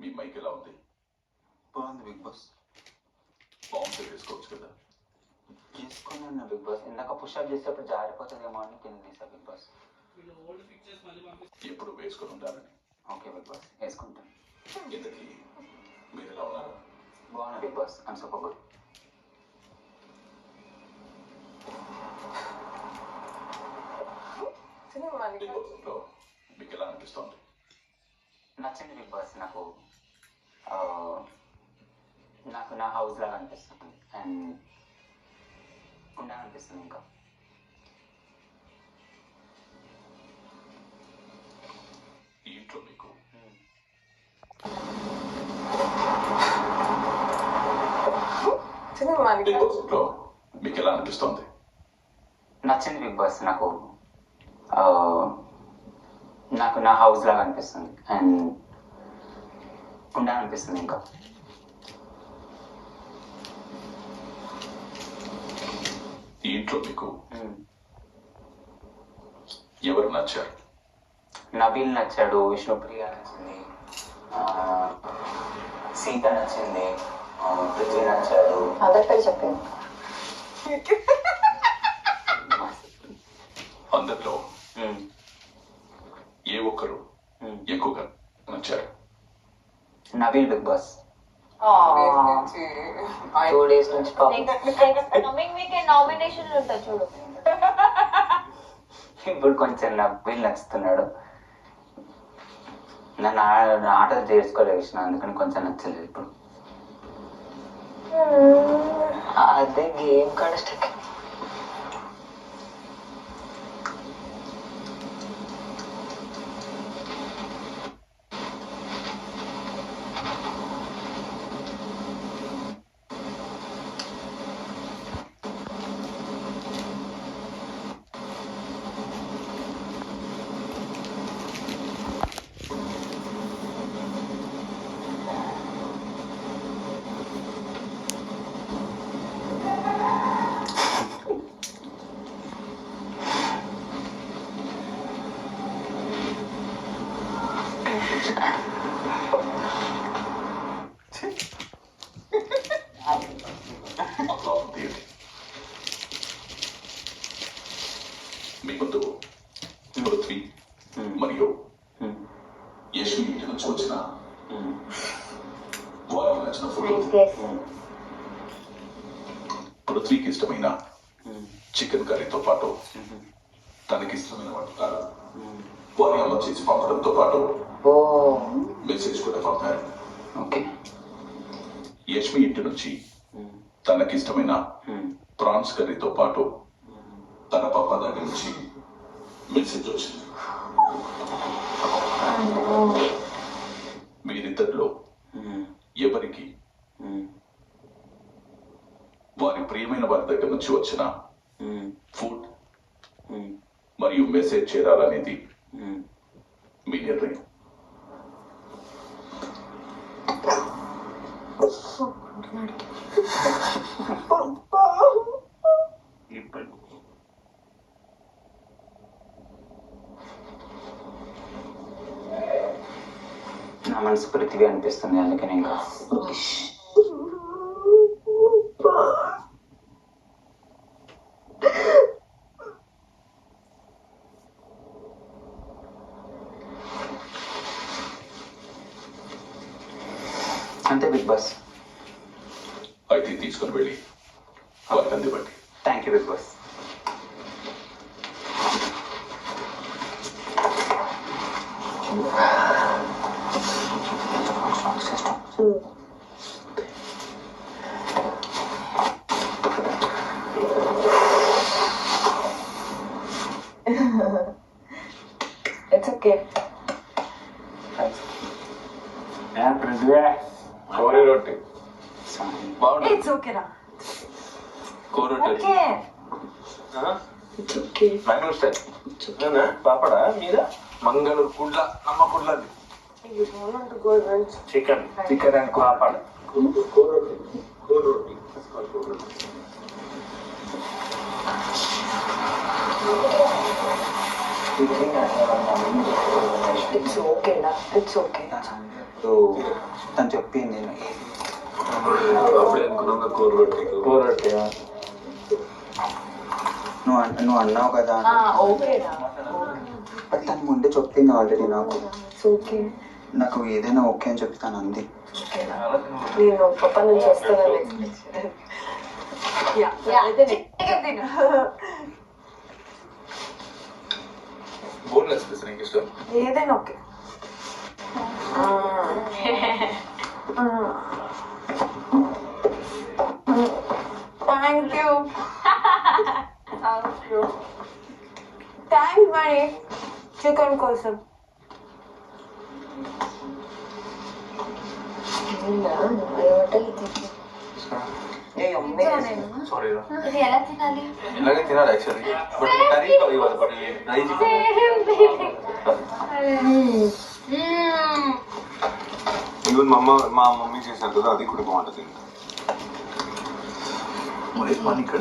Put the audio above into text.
మీ mic ఎలా ఉంది? బాగుంది బిగ్ బాస్. బాగుంటే వేసుకోవచ్చు కదా? చేసుకున్నాను బిగ్ బాస్. ఇందాక పుషప్ చేసేటప్పుడు జారిపోతుందేమో అని కింద తీసా బిగ్ బాస్. ఎప్పుడు వేసుకొని ఉండాలని? Okay big boss. వేసుకుంటాను. ఇంతకీ మీరు ఎలా ఉన్నారు? బాగున్నా big boss. I'm super good big boss మీకు ఎలా అనిపిస్తోంది? నచ్చింది బిగ్ బాస్ నాకు ఆ, నాకు నా హౌస్ లాగా అనిపిస్తుంది అండ్ ఉండాలనిపిస్తుంది ఇంకా ఈ ఇంట్లో మీకు బిగ్ బాస్లో మీకు ఎలా అనిపిస్తోంది నచ్చింది బిగ్ బాస్ నాకు ఆ, నాకు నా హౌస్ లాగా అనిపిస్తుంది. అండ్ ఉండాలనిపిస్తుంది ఇంకా. ఈ ఇంట్లో మీకు మ్మ్. ఎవరు నచ్చారు? నబీల్ నచ్చాడు విష్ణుప్రియ నచ్చింది ఆ, సీత నచ్చింది పృథ్వీ నచ్చాడు. అదర్ పేరు Nabeel big boss. Two days నుంచి కమింగ్ నామినేషన్ ఉంటుంది చూడు. ఇప్పుడు కొంచెం నబీల్ నచ్చుతున్నాడు. నన్ను ఆట చేసుకోలేదు విష్ణు అందుకని కొంచెం నచ్చలేదు ఇప్పుడు. అదే గేమ్ కాడ స్టక్ అప్లాస్ తీయండి మీ ముందు పృథ్వీ మరియు యశ్వి ఇంటి నుంచి వచ్చిన వారికి నచ్చిన ఫుడ్ పృథ్వీకి ఇష్టమైన చికెన్ కర్రీతో పాటు తనకి ఇష్టమైన వంటకాలు వారి అమ్మ చేసి పంపడంతో పాటు మెసేజ్ కూడా పంపారు. యశ్మి ఇంటి నుంచి తనకి ఇష్టమైన ప్రాన్స్ కర్రీతో పాటు తన పప్ప దగ్గర నుంచి మెసేజ్ వచ్చింది మీరిద్దరిలో ఎవరికి వారి ప్రియమైన వారి దగ్గర నుంచి వచ్చిన ఫుడ్ మరియు మెసేజ్ చేరాలనేది మీ నిర్ణయం. ఇప్పుడు నా మనసు పృథివీ అనిపిస్తుంది అందుకని ఇంకా. బిగ్ బాస్ అయితే తీసుకుని వెళ్ళి వారికి అందివ్వండి thank you big boss it's okay kori rotti. బాగుంటుంది. ఇట్స్ ఓకే రా. Kori rotti okay it's okay Mangaluru style. పాపడా? మీద? మంగళూరు కుడ్ల అమ్మ కుడ్లది you don't want to go lunch chicken chicken and పాపడ. It's okay నా ఇట్స్ ఓకే సో తను చెప్పింది నువ్వు నువ్వు అన్నావు కదా బట్ తను ముందే చెప్పింది ఆల్రెడీ నాకు. ఓకే నాకు ఏదైనా ఓకే అని చెప్తాను అంది. నేను పప్ప నుంచి ఏదైనా okay. థ్యాంక్ యూ థ్యాంక్స్ మరి చికెన్ కోసం సారీ రా ఇది ఎలా తినాలి ఇలాగే తినాలి యాక్చువల్లీ బట్ కర్రీ ఇవ్వాలి బట్ డ్రై చికెన్ ఈవెన్ మా అమ్మ మా మమ్మీ చేశారు కదా అది కూడా బాగుంటుంది మరి పని ఇక్కడ.